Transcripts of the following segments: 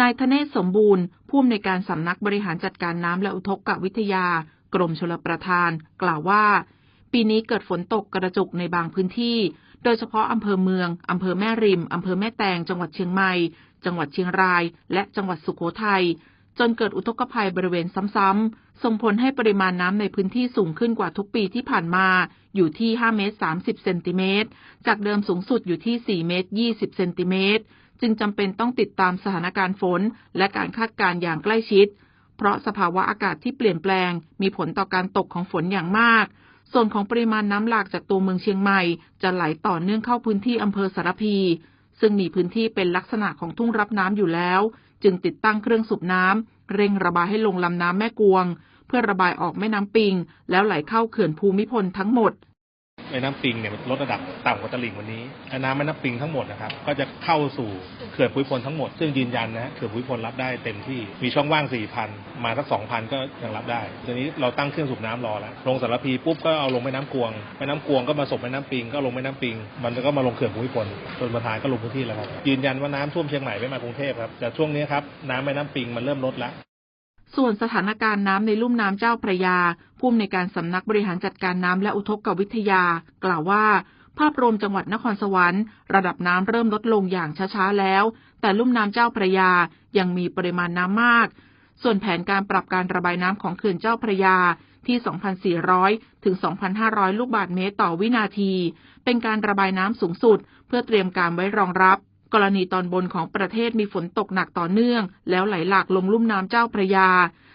นายธเนศสมบูรณ์ ผู้อำนวยการสำนักบริหารจัดการน้ำและอุทกวิทยา กรมชลประทาน กล่าวว่า ปีนี้เกิดฝนตกกระจุกในบางพื้นที่ โดยเฉพาะอำเภอเมืองอำเภอแม่ริมอำเภอแม่แตง จังหวัดเชียงใหม่ จังหวัดเชียงราย และจังหวัดสุโขทัยจนเกิดอุทกภัยบริเวณซ้ำๆ ส่งผลให้ปริมาณน้ำในพื้นที่สูงขึ้นกว่าทุกปีที่ผ่านมา อยู่ที่ 5 เมตร 30 เซนติเมตร จากเดิมสูงสุดอยู่ที่ 4 เมตร 20 เซนติเมตร จึงจำเป็นต้องติดตามสถานการณ์ฝน และการคาดการณ์อย่างใกล้ชิด เพราะสภาวะอากาศที่เปลี่ยนแปลง มีผลต่อการตกของฝนอย่างมาก ส่วนของปริมาณน้ำหลากจากตัวเมืองเชียงใหม่ จะไหลต่อเนื่องเข้าพื้นที่อำเภอสารพี ซึ่งมีพื้นที่เป็นลักษณะของทุ่งรับน้ำอยู่แล้ว จึงติดตั้งเครื่องสูบน้ำเร่งระบายให้ลงลำน้ำแม่กวง เพื่อระบายออกแม่น้ำปิง แล้วไหลเข้าเขื่อนภูมิพลทั้งหมด แม่น้ำปิงเนี่ยลดระดับต่ำกว่าตลิ่งวันนี้น้ำแม่น้ำปิงทั้งหมดนะครับก็จะเข้าสู่เขื่อนภูมิพลทั้งหมด ซึ่งยืนยันนะเขื่อนภูมิพลรับได้เต็มที่มีช่องว่าง 4,000 มาสัก 2,000 ก็ยังรับได้ทีนี้เราตั้งเครื่องสูบน้ำรอแล้วลงสารพีปุ๊บก็เอาลงแม่น้ำกวงแม่น้ำกวงก็มาส่งแม่น้ำปิงก็ลงแม่น้ำปิง มันก็มาลงเขื่อนภูมิพลจนประธานก็ลงพื้นที่แล้วครับยืนยันว่าน้ำท่วมเชียงใหม่ไม่มากรุงเทพครับแต่ช่วงนี้ครับน้ำแม่น้ำปิงมันเริ่มลดแล้ว ส่วนสถานการณ์น้ำในลุ่มน้ำเจ้าพระยาผู้อำนวยการสำนักบริหารจัดการน้ำและอุทกวิทยา กล่าวว่า ภาพรวมจังหวัดนครสวรรค์ระดับน้ำเริ่มลดลงอย่างช้าๆแล้ว แต่ลุ่มน้ำเจ้าพระยายังมีปริมาณน้ำมาก ส่วนแผนการปรับการระบายน้ำของเขื่อนเจ้าพระยาที่ 2,400 ถึง 2,500 ลูกบาศก์เมตรต่อวินาที เป็นการระบายน้ำสูงสุด เพื่อเตรียมการไว้รองรับ กรณีตอนบนของประเทศมีฝนตกหนักต่อเนื่อง แล้วไหลหลากลงลุ่มน้ำเจ้าพระยา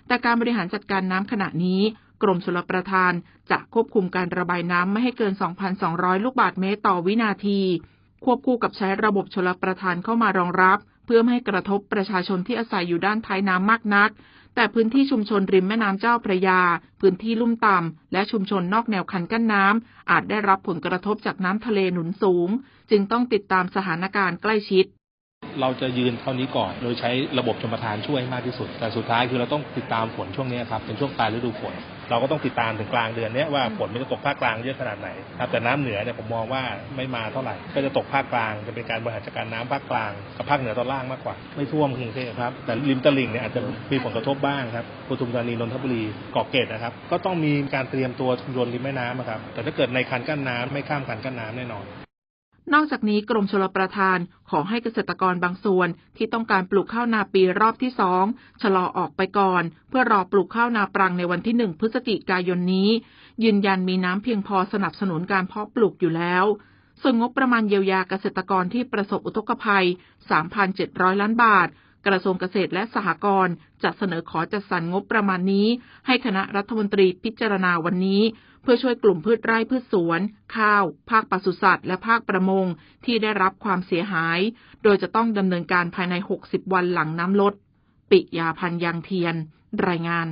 แต่การบริหารจัดการน้ำขณะนี้ กรมชลประทานจะควบคุมการระบายน้ำไม่ให้เกิน 2,200 ลูกบาศก์เมตรต่อวินาที ควบคู่กับใช้ระบบชลประทานเข้ามารองรับ เพื่อไม่ให้กระทบประชาชนที่อาศัยอยู่ด้านท้ายน้ำมากนัก แต่พื้นที่ชุมชนริมแม่น้ำเจ้าพระยา พื้นที่ลุ่มต่ำ และชุมชนนอกแนวคันกั้นน้ำอาจได้รับผลกระทบจากน้ำทะเลหนุนสูง จึงต้องติดตามสถานการณ์ใกล้ชิด เราจะยืนเท่านี้ก่อน โดยใช้ระบบชมประทานช่วยให้มากที่สุด แต่สุดท้ายคือเราต้องติดตามฝนช่วงนี้ครับ เป็นช่วงปลายฤดูฝน เราก็ต้องติดตามถึงกลางเดือนเนี้ยว่าฝนมันจะตกภาคกลางเยอะขนาดไหนครับแต่น้ำเหนือเนี่ยผมมองว่าไม่มาเท่าไหร่ ก็จะตกภาคกลาง จะเป็นการบริหารจัดการน้ำภาคกลางกับภาคเหนือตอนล่างมากกว่า ไม่ท่วมกรุงเทพครับ แต่ริมตลิ่งเนี่ยอาจจะมีผลกระทบบ้างครับปทุมธานีนนทบุรีเกาะเกร็ดนะครับ ก็ต้องมีการเตรียมตัวชุมชนริมแม่น้ำอะครับ แต่ถ้าเกิดในคันกั้นน้ำไม่ข้ามคันกั้นน้ำแน่นอน นอกจากนี้กรมชลประทานขอให้เกษตรกรบางส่วนที่ต้องการปลูกข้าวนาปีรอบที่สองชะลอออกไปก่อน เพื่อรอปลูกข้าวนาปรังในวันที่หนึ่งพฤศจิกายนนี้ ยืนยันมีน้ำเพียงพอสนับสนุนการเพาะปลูกอยู่แล้วส่วนงบประมาณเยียวยาเกษตรกรที่ประสบอุทกภัย 3,700 ล้านบาท กระทรวงเกษตรและสหกรณ์จะเสนอขอจัดสรรงบประมาณนี้ ให้คณะรัฐมนตรีพิจารณาวันนี้ เพื่อช่วยกลุ่มพืชไร่พืชสวน ข้าว ภาคปศุสัตว์ และภาคประมงที่ได้รับความเสียหาย โดยจะต้องดำเนินการภายใน 60 วันหลังน้ำลด ปิยาพันยังเทียน รายงาน